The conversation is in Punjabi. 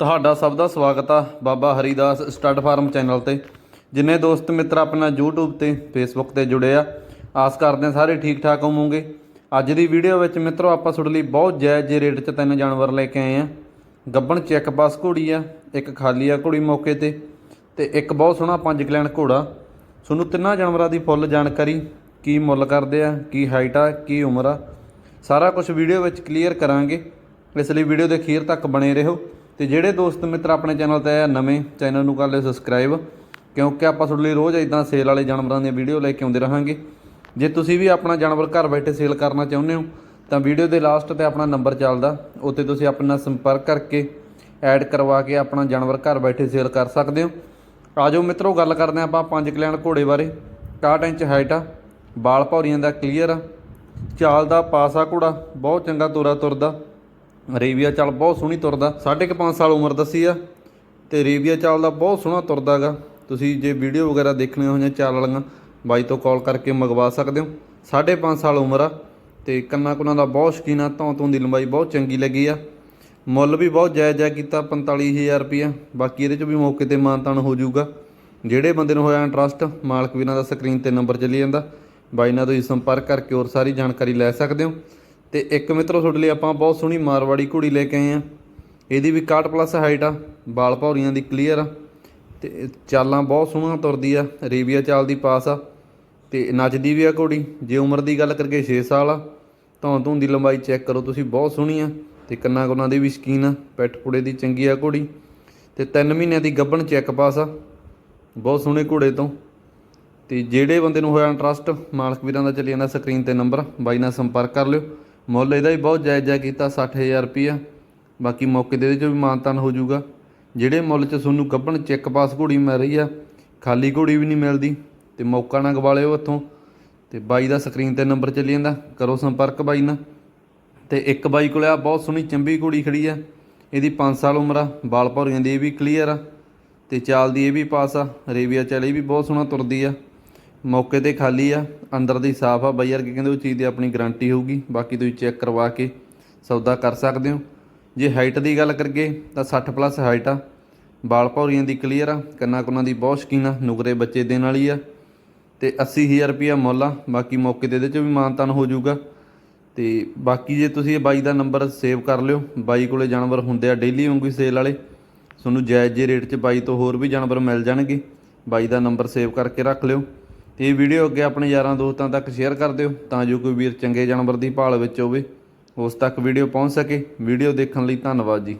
ਤੁਹਾਡਾ ਸਭ ਦਾ ਸਵਾਗਤ ਆ Baba Haridas stud farm channel ਤੇ। ਜਿੰਨੇ ਦੋਸਤ ਮਿੱਤਰ ਆਪਣਾ YouTube ਤੇ, Facebook ਤੇ ਜੁੜੇ ਆ, ਆਸ ਕਰਦੇ ਆ ਸਾਰੇ ਠੀਕ ਠਾਕ ਹੋਵੋਗੇ। ਅੱਜ ਦੀ ਵੀਡੀਓ ਵਿੱਚ ਮਿੱਤਰੋ, ਆਪਾਂ ਤੁਹਾਡੇ ਲਈ ਬਹੁਤ ਜਾਇਜ਼ ਜਿਹੇ ਰੇਟ 'ਚ ਤਿੰਨ ਜਾਨਵਰ ਲੈ ਕੇ ਆਏ ਆ। ਗੱਬਣ ਚੈੱਕ ਪਾਸ ਘੋੜੀ ਆ, ਇੱਕ ਖਾਲੀ ਆ ਘੋੜੀ ਮੌਕੇ ਤੇ ਤੇ ਇੱਕ ਬਹੁਤ ਸੋਹਣਾ ਪੰਜ ਕਲੈਣ ਘੋੜਾ। ਤੁਹਾਨੂੰ ਤਿੰਨਾਂ ਜਾਨਵਰਾਂ ਦੀ ਫੁੱਲ ਜਾਣਕਾਰੀ, ਕੀ ਮੁੱਲ ਕਰਦੇ ਆ, ਕੀ ਹਾਈਟ ਆ, ਕੀ ਉਮਰ ਆ, ਸਾਰਾ ਕੁਝ ਵੀਡੀਓ ਵਿੱਚ ਕਲੀਅਰ ਕਰਾਂਗੇ। ਇਸ ਲਈ ਵੀਡੀਓ ਦੇ ਅਖੀਰ ਤੱਕ ਬਣੇ ਰਹੋ। ਤੇ ਜਿਹੜੇ ਦੋਸਤ ਮਿੱਤਰ ਆਪਣੇ ਚੈਨਲ ਤੇ ਆ, ਨਵੇਂ, ਚੈਨਲ ਨੂੰ ਕਰ ਲਿਓ ਸਬਸਕ੍ਰਾਈਬ ਕਿਉਂਕਿ ਆਪਾਂ ਤੁਹਾਡੇ ਲਈ ਰੋਜ਼ ਇਦਾਂ ਸੇਲ ਵਾਲੇ ਜਾਨਵਰਾਂ ਦੀਆਂ ਵੀਡੀਓ ਲੈ ਕੇ ਆਉਂਦੇ ਰਹਾਂਗੇ। ਜੇ ਤੁਸੀਂ ਵੀ ਆਪਣਾ ਜਾਨਵਰ ਘਰ ਬੈਠੇ ਸੇਲ ਕਰਨਾ ਚਾਹੁੰਦੇ ਹੋ, ਤਾਂ ਵੀਡੀਓ ਦੇ ਲਾਸਟ ਤੇ ਆਪਣਾ ਨੰਬਰ ਚੱਲਦਾ ਉੱਤੇ ਤੁਸੀਂ ਆਪਣਾ ਸੰਪਰਕ ਕਰਕੇ ਐਡ ਕਰਵਾ ਕੇ ਆਪਣਾ ਜਾਨਵਰ ਘਰ ਬੈਠੇ ਸੇਲ ਕਰ ਸਕਦੇ ਹੋ। ਆਜੋ ਮਿੱਤਰੋ, ਗੱਲ ਕਰਦੇ ਹਾਂ ਆਪਾਂ ਪੰਜ ਕਲਿਆਣ ਘੋੜੇ ਬਾਰੇ। 61 ਇੰਚ ਹਾਈਟ ਆ, ਬਾਲ ਭੌਰੀਆਂ ਦਾ ਕਲੀਅਰ ਆ, ਚਾਲ ਦਾ ਪਾਸਾ ਘੋੜਾ, ਬਹੁਤ ਚੰਗਾ ਤੁਰਾ ਤੁਰਦਾ। ਰੇਵੀਆ ਚਾਲ ਬਹੁਤ ਸੋਹਣੀ ਤੁਰਦਾ। ਸਾਢੇ ਕੁ ਪੰਜ ਸਾਲ ਉਮਰ ਦੱਸੀ ਆ। ਤੇ ਰੇਵੀਆ ਚਾਲ ਦਾ ਬਹੁਤ ਸੋਹਣਾ ਤੁਰਦਾਗਾ ਤੁਸੀਂ ਜੇ ਵੀਡੀਓ ਵਗੈਰਾ ਦੇਖਣੀਆਂ ਹੋਈਆਂ ਚਾਲ ਵਾਲੀਆਂ, ਬਾਈ ਤੋਂ ਕਾਲ ਕਰਕੇ ਮੰਗਵਾ ਸਕਦੇ ਹੋ। ਸਾਢੇ ਪੰਜ ਸਾਲ ਉਮਰ ਆ ਤੇ ਕੰਨਾਂ ਕੁਨਾਂ ਦਾ ਬਹੁਤ ਸ਼ਕੀਨ ਆ, ਧੌਂ ਧੌਂ ਦੀ ਲੰਬਾਈ ਬਹੁਤ ਚੰਗੀ ਲੱਗੀ ਆ। ਮੁੱਲ ਵੀ ਬਹੁਤ ਜਾਇਜ਼ ਜਾਇਜ਼ ਕੀਤਾ 45000 ਰੁਪਇਆ ਬਾਕੀ ਇਹਦੇ ਚ ਵੀ ਮੌਕੇ ਤੇ ਮਾਨਤਾਨ ਹੋ ਜਾਊਗਾ। ਜਿਹੜੇ ਬੰਦੇ ਨੂੰ ਹੋਇਆ ਇੰਟਰਸਟ, ਮਾਲਕ ਵੀਰਾਂ ਦਾ ਸਕਰੀਨ ਤੇ ਨੰਬਰ ਚੱਲੀ ਜਾਂਦਾ। ਬਾਈ ਨਾਲ ਤੁਸੀਂ ਸੰਪਰਕ ਕਰਕੇ ਹੋਰ ਸਾਰੀ ਜਾਣਕਾਰੀ ਲੈ ਸਕਦੇ ਹੋ। ਤੇ ਇੱਕ ਮਿੱਤਰੋ ਤੁਹਾਡੇ ਲਈ ਆਪਾਂ ਬਹੁਤ ਸੋਹਣੀ ਮਾਰਵਾੜੀ ਘੋੜੀ ਲੈ ਕੇ ਆਏ ਆ। ਇਹਦੀ ਵੀ 61 ਪਲੱਸ ਹਾਈਟ ਆ ਬਾਲ ਭੌਰੀਆਂ ਦੀ ਕਲੀਅਰ ਆ, ਤੇ ਚਾਲਾਂ ਬਹੁਤ ਸੋਹਣਾ ਤੁਰਦੀ ਆ ਰੇਬੀਆ ਚਾਲ ਦੀ ਪਾਸ ਆ, ਤੇ ਨੱਚਦੀ ਵੀ ਆ ਘੋੜੀ, ਜੇ ਉਮਰ ਦੀ ਗੱਲ ਕਰਕੇ 6 ਸਾਲ ਆ, ਧੌਣ ਧੂੰ ਦੀ ਲੰਬਾਈ ਚੈੱਕ ਕਰੋ ਤੁਸੀਂ, ਬਹੁਤ ਸੋਹਣੀ ਆ, ਤੇ ਕੰਨਾਂ ਕੋਨਾਂ ਦੀ ਵੀ ਸ਼ਕੀਨ ਆ ਪੈਟ ਪੁੜੇ ਦੀ ਚੰਗੀ ਆ ਘੋੜੀ, ਤੇ 3 ਮਹੀਨਿਆਂ ਦੀ ਗੱਭਣ ਚੈੱਕ ਪਾਸ ਆ, ਬਹੁਤ ਸੋਹਣੇ ਘੋੜੇ ਤੋਂ, ਤੇ ਜਿਹੜੇ ਬੰਦੇ ਨੂੰ ਹੋਇਆ ਇੰਟਰਸਟ ਮਾਲਕ ਵੀਰਾਂ ਦਾ ਚੱਲੀ ਜਾਂਦਾ ਸਕਰੀਨ ਤੇ ਨੰਬਰ ਬਾਈ ਨਾਲ ਸੰਪਰਕ ਕਰ ਲਿਓ। ਮੁੱਲ ਇਹਦਾ ਵੀ ਬਹੁਤ ਜਾਇਜ਼ ਜਾਇਜ਼ ਕੀਤਾ 60000 ਰੁਪਈਆ। ਬਾਕੀ ਮੌਕੇ ਦੇ ਇਹਦੇ 'ਚ ਵੀ ਮਾਨਤਾਨ ਹੋ ਜਾਊਗਾ। ਜਿਹੜੇ ਮੁੱਲ 'ਚ ਤੁਹਾਨੂੰ ਗੱਭਣ ਚੈੱਕ ਪਾਸ ਘੋੜੀ ਮਿਲ ਰਹੀ ਆ, ਖਾਲੀ ਘੋੜੀ ਵੀ ਨਹੀਂ ਮਿਲਦੀ, ਤੇ ਮੌਕਾ ਨਾ ਗਵਾ ਲਿਓ ਉੱਥੋਂ ਤੇ ਬਾਈ ਦਾ ਸਕਰੀਨ ਤੇ ਨੰਬਰ ਚੱਲੀ ਜਾਂਦਾ, ਕਰੋ ਸੰਪਰਕ ਬਾਈ ਨਾਲ। ਤੇ ਇੱਕ ਬਾਈ ਕੋਲੇ ਆ, ਬਹੁਤ ਸੋਹਣੀ ਚੰਬੀ ਘੋੜੀ ਖੜੀ ਆ। ਇਹਦੀ 5 ਸਾਲ ਉਮਰ ਆ, ਬਾਲ ਭੌਰੀਆਂ ਦੀ ਇਹ ਵੀ ਕਲੀਅਰ ਆ। ਤੇ ਚਾਲ ਦੀ ਇਹ ਵੀ ਪਾਸ ਆ, ਰੇਵੀਆ ਚਾਲ ਇਹ ਵੀ ਬਹੁਤ ਸੋਹਣਾ ਤੁਰਦੀ ਆ। ਮੌਕੇ ਤੇ ਖਾਲੀ ਆ, ਅੰਦਰ ਦੀ ਸਾਫ਼ ਆ। ਬਾਈ ਵਰਗੇ ਕਹਿੰਦੇ, ਉਹ ਚੀਜ਼ ਦੀ ਆਪਣੀ ਗਾਰੰਟੀ ਹੋਊਗੀ। ਬਾਕੀ ਤੁਸੀਂ ਚੈੱਕ ਕਰਵਾ ਕੇ ਸੌਦਾ ਕਰ ਸਕਦੇ ਹੋ। ਜੇ ਹਾਈਟ ਦੀ ਗੱਲ ਕਰੀਏ, ਤਾਂ 60 ਪਲੱਸ ਹਾਈਟ ਆ। ਬਾਲ ਭੌਰੀਆਂ ਦੀ ਕਲੀਅਰ ਆ, ਕੰਨਾਂ ਕੁੰਨਾਂ ਦੀ ਬਹੁਤ ਸ਼ਕੀਨ ਆ, ਨੁਕਰੇ ਬੱਚੇ ਦੇਣ ਵਾਲੀ ਆ। ਤੇ 80000 ਰੁਪਿਆ ਮੁੱਲ ਆ, ਬਾਕੀ ਮੌਕੇ ਤੇ ਇਹਦੇ ਚ ਵੀ ਮਾਨਤਾਨ ਹੋ ਜਾਊਗਾ। ਤੇ ਬਾਕੀ ਜੇ ਤੁਸੀਂ ਇਹ ਬਾਈ ਦਾ ਨੰਬਰ ਸੇਵ ਕਰ ਲਿਓ, ਬਾਈ ਕੋਲੇ ਜਾਨਵਰ ਹੁੰਦੇ ਆ ਡੇਲੀ ਵਾਂਗੂ ਸੇਲ ਵਾਲੇ। ਤੁਹਾਨੂੰ ਜਾਇਜ਼ ਜੇ ਰੇਟ 'ਚ ਬਾਈ ਤੋਂ ਹੋਰ ਵੀ ਜਾਨਵਰ ਮਿਲ ਜਾਣਗੇ, ਬਾਈ ਦਾ ਨੰਬਰ ਸੇਵ ਕਰਕੇ ਰੱਖ ਲਿਓ। ਇਹ ਵੀਡੀਓ ਅੱਗੇ ਆਪਣੇ ਯਾਰਾਂ ਦੋਸਤਾਂ ਤੱਕ ਸ਼ੇਅਰ ਕਰ ਦਿਓ ਤਾਂ ਜੋ ਕੋਈ ਵੀਰ ਚੰਗੇ ਜਾਨਵਰ ਦੀ ਭਾਲ ਵਿੱਚ ਹੋਵੇ। ਉਸ ਤੱਕ ਵੀਡੀਓ ਪਹੁੰਚ ਸਕੇ। ਵੀਡੀਓ ਦੇਖਣ ਲਈ ਧੰਨਵਾਦ ਜੀ।